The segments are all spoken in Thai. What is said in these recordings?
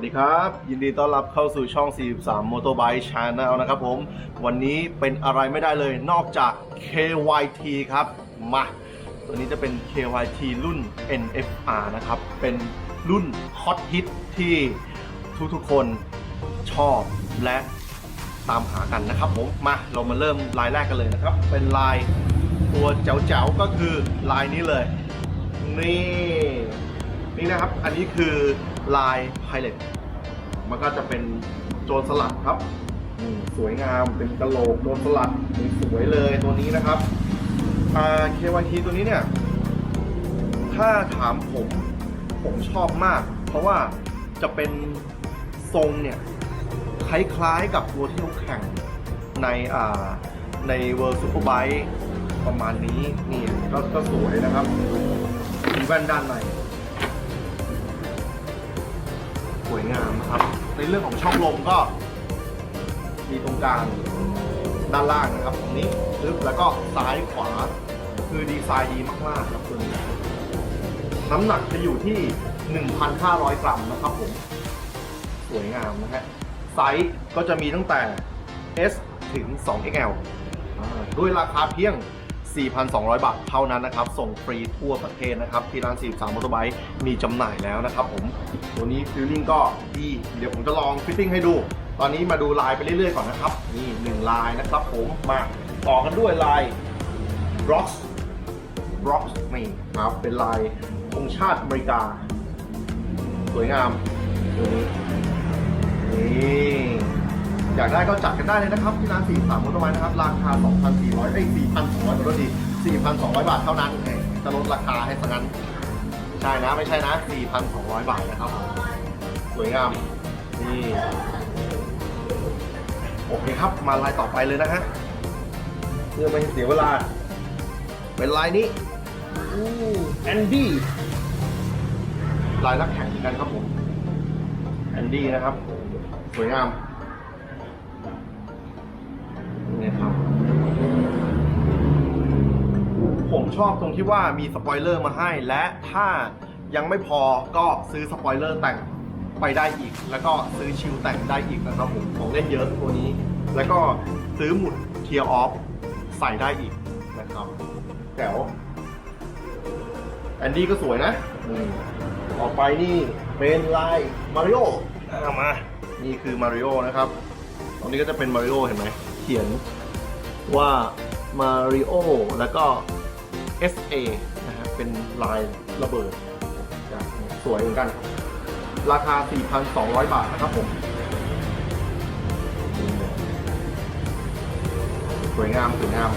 วัสดีครับ ยินดีต้อนรับเข้าสู่ช่อง 43 Motorbike Channel นะครับผม วันนี้เป็นอะไรไม่ได้เลยนอกจาก KYT ครับ มาตัวนี้จะเป็น KYT รุ่น NFR นะครับ เป็นรุ่นฮอตฮิตที่ทุกๆคนชอบและตามหากันนะครับผมมาเรามาเริ่มลายแรกกันเลยนะครับ เป็นลายตัวแจ๋วๆก็คือลายนี้เลย นี่นี่นะครับ อันนี้คือ ลายไพเ t มันก็จะเป็นโจรสลัดครับอืมสวยงามเป็นกระโหลกโจรสลัดสวยเลยตัวนี้นะครับอ่า KYT ตัวนี้เนี่ย ถ้าถามผมผมชอบมาก เพราะว่าจะเป็นทรงเนี่ย คล้ายๆกับตัวที่เขาแข่งในอ่าใน World Superbike ประมาณนี้นี่ก็ก็สวยนะครับมีแว่นด้านใน วยงามนะครับ ในเรื่องของช่องลมก็ มีตรงกลางด้านล่างนะครับ ตรงนี้ลึกแล้วก็ซ้ายขวา คือดีไซน์ดีมากๆครับตัวนี้น้ำหนักจะอยู่ที่ 1,500 กรัมนะครับผม สวยงามนะฮะไซส์ก็จะมีตั้งแต่ S ถึง 2XL อ่าด้วยราคาเพียง 4,200 บาทเท่านั้นนะครับ ส่งฟรีทั่วประเทศนะครับ ที่ร้าน 43 m o t o r b i k e มีจำหน่ายแล้วนะครับผม ตัวนี้ฟิลลิ่งก็ดี เดี๋ยวผมจะลองฟิตติ้งให้ดู ตอนนี้มาดูลายไปเรื่อยๆก่อนนะครับ นี่หนึ่งลายนะครับผม มาต่อกันด้วยลาย Rocks Rocks นี่ครับ เป็นลายธงชาติอเมริกา สวยงามตัวนี้ อยากได้ก็จัดกันได้เลยนะครับที่ร้าน43มอเตอร์ไบค์นะครับราคา 2,400ไอ้ย4,200ขอโทษที4,200 บาทเท่านั้นเองจะลดราคาให้ซะงั้นใช่นะไม่ใช่นะ4,200 บาทนะครับสวยงามนี่โอเคครับมาลายต่อไปเลยนะฮะเพื่อไม่ให้เสียเวลา เป็นลายนี้อู้แอนดี้ลายนักแข่งเหมือนกันครับผมแอนดี้นะครับ สวยงาม ชอบตรงที่ว่ามีสปอยเลอร์มาให้ และถ้ายังไม่พอก็ซื้อสปอยเลอร์แต่งไปได้อีก แล้วก็ซื้อชิลแต่งได้อีกนะครับผมของเล่นเยอะตัวนี้ แล้วก็ซื้อหมุดเทียร์ออฟใส่ได้อีกนะครับแจ๋วแอนดี้ก็สวยนะอืมต่อไปนี่เป็นลายมาริโอเอามา นี่คือมาริโอนะครับ ตรงนี้ก็จะเป็นมาริโอเห็นไหม เขียนว่ามาริโอแล้วก็ SA นะฮะเป็นลายระเบิดสวยเหมือนกันราคา 4,200 บาทนะครับผมสวยงามสวยงาม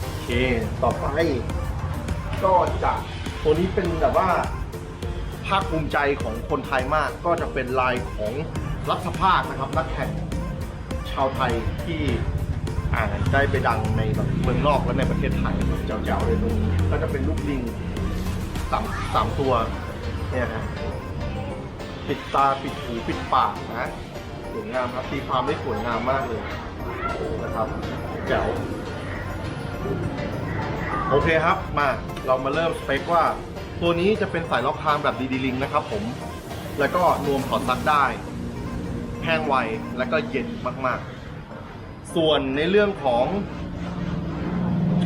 โอเค ต่อไป ก็จะตัวนี้เป็นแบบว่าภาคภูมิใจของคนไทยมากก็จะเป็นลายของรัฐภาคนะครับนักแข่งชาวไทยที่ อ่าได้ไปดังในแบบเมืองนอกและในประเทศไทยแบบเจ๋วๆเลยตรงนี้ก็จะเป็นลูกลิงสามสามตัวเนี่ยฮะปิดตาปิดหูปิดปากนะสวยงามครับตีความได้สวยงามมากเลยนะครับแจ๋วโอเคครับมาเรามาเริ่มสเปคว่า ตัวนี้จะเป็นสายล็อกคางแบบดีดีลิงนะครับผม แล้วก็นวมถอดซักได้ แห้งไว และก็เย็นมากๆ ส่วนในเรื่องของ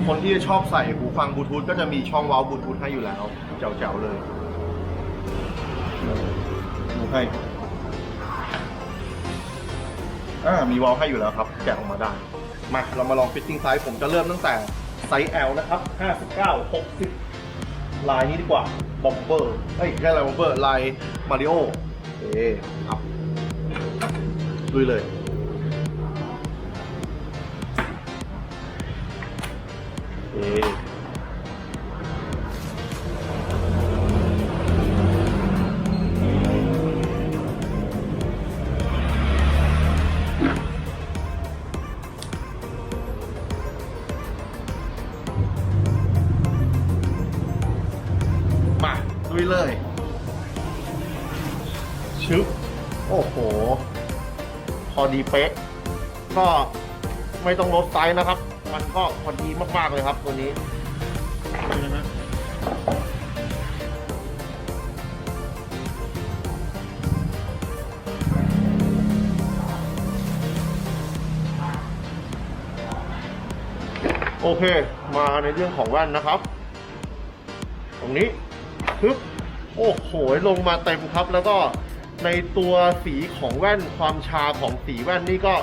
คนที่ชอบใส่หูฟังบลูทูธก็จะมีช่องเว้าบลูทูธให้อยู่แล้วแจ๋วๆเลยดูให้อ่ามีเว้าให้อยู่แล้วครับ แกะออกมาได้ มาเรามาลองฟิตติ้งไซส์ผมจะเริ่มตั้งแต่ไซส์ L นะครับ 59 60 ลายนี้ดีกว่าบอมเบอร์เอ้ยไม่ใช่ลายบอมเบอร์ลายมาริโอเอ๊ครับลุยเลย ยเลย ชึบ โอ้โห พอดีเป๊ะ ก็ไม่ต้องลดไซส์นะครับ มันก็พอดีมากๆเลยครับตัวนี้โอเค มาในเรื่องของแว่นนะครับ ตรงนี้ ปึ๊บโอ้โหลงมาเต็มครับ แล้วก็ในตัวสีของแว่นความชาของสีแว่นนี่ก็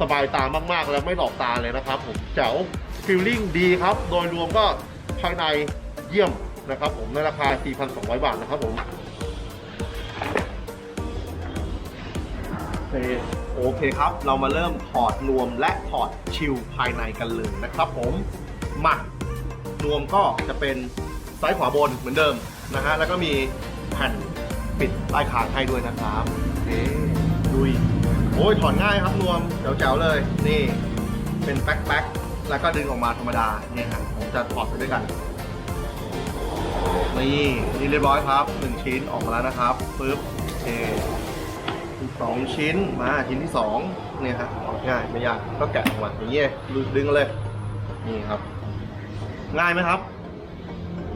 สบายตามากๆ แล้วไม่หลอกตาเลยนะครับ ผมแจ๋วฟิลลิ่งดีครับ โดยรวมก็ภายในเยี่ยมนะครับ ผมในราคา 4,200 บาทนะครับผมโอเคครับ เรามาเริ่มถอดนวมและถอดชิลภายในกันเลยนะครับ ผมมานวมก็จะเป็นซ้ายขวาบนเหมือนเดิม นะฮะแล้วก็มีแผ่นปิดใต้คางให้ด้วยนะครับโอเคลุยโอ้ยถอดง่ายครับนวมแจ๋วๆเลย นี่ เป็นแป๊กๆแล้วก็ดึงออกมาธรรมดาเนี่ยครับผมจะถอดไปด้วยกันนี่นี่เรียบร้อยครับหนึ่งชิ้นออกมาแล้วนะครับปึ๊บโอเคอีกสองชิ้นมาชิ้นที่สองเนี่ยครับออกง่ายไม่ยากก็แกะออกมาอย่างเงี้ยดึงเลยนี่ครับ ง่ายไหมครับ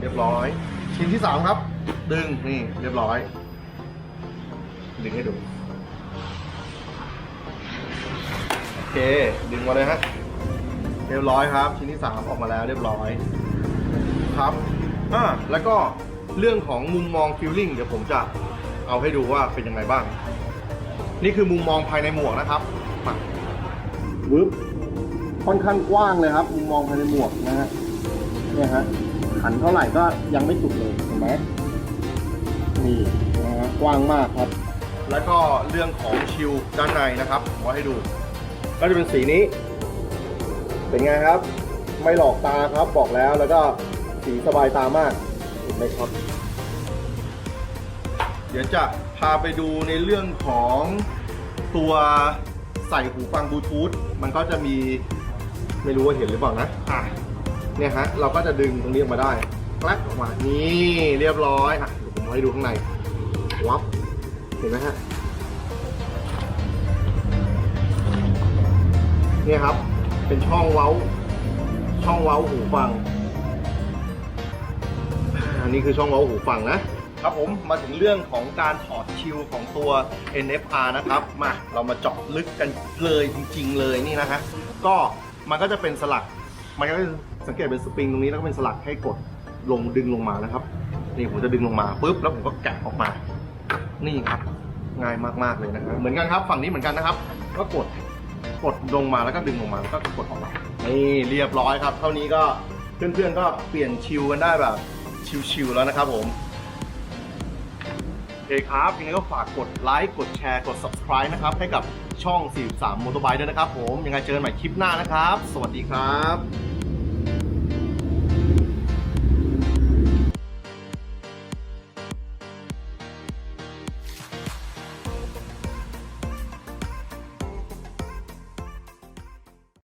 เรียบร้อย ชิ้นที่สามครับ ดึงนี่เรียบร้อย ดึงให้ดู โอเค ดึงมาเลยฮะ เรียบร้อยครับ ชิ้นที่สามออกมาแล้วเรียบร้อย ครับอ่าแล้วก็เรื่องของมุมมองฟิลลิ่งเดี๋ยวผมจะเอาให้ดูว่าเป็นยังไงบ้าง นี่คือมุมมองภายในหมวกนะครับมาวึบค่อนข้างกว้างเลยครับ มุมมองภายในหมวกนะฮะเนี่ยฮะ หันเท่าไหร่ก็ยังไม่สุดเลยเห็นไหมนี่นะฮะกว้างมากครับ แล้วก็เรื่องของชิลด้านในนะครับผมเอาให้ดู ก็จะเป็นสีนี้ เป็นไงครับ ไม่หลอกตาครับบอกแล้วแล้วก็สีสบายตามากเห็นไหมครับ เดี๋ยวจะพาไปดูในเรื่องของตัวใส่หูฟังบลูทูธมันก็จะมีไม่รู้ว่าเห็นหรือเปล่านะอะ เนี่ยฮะเราก็จะดึงตรงนี้ออกมาได้แกลกออกมานี่เรียบร้อยอะเดี๋ยวผมเอาให้ดูข้างในวับเห็นไหมฮะเนี่ยครับ เป็นช่องเว้า ช่องเว้าหูฟัง อันนี้คือช่องเว้าหูฟังนะครับผมมาถึงเรื่องของการถอดชิลของตัว NFR นะครับ มาเรามาเจาะลึกกันเลยจริง ๆ เลยนี่นะฮะก็มันก็จะเป็นสลัก มันก็สังเกตเป็นสปริงตรงนี้แล้วก็เป็นสลักให้กดลงดึงลงมานะครับ นี่ผมจะดึงลงมาปุ๊บแล้วผมก็แกะออกมา นี่ครับ ง่ายมากๆเลยนะครับ เหมือนกันครับ ฝั่งนี้เหมือนกันนะครับ ก็กดกดลงมาแล้วก็ดึงลงมาแล้วก็กดออกมา นี่เรียบร้อยครับ เท่านี้ก็เพื่อนๆก็เปลี่ยนชิวกันได้แบบชิวๆแล้วนะครับผม เคครับยังไงก็ฝากกดไลค์กดแชร์กด subscribe นะครับ ให้กับช่อง 43 Motorbike ด้วยนะครับผม ยังไงเจอกันใหม่คลิปหน้านะครับ สวัสดีครับ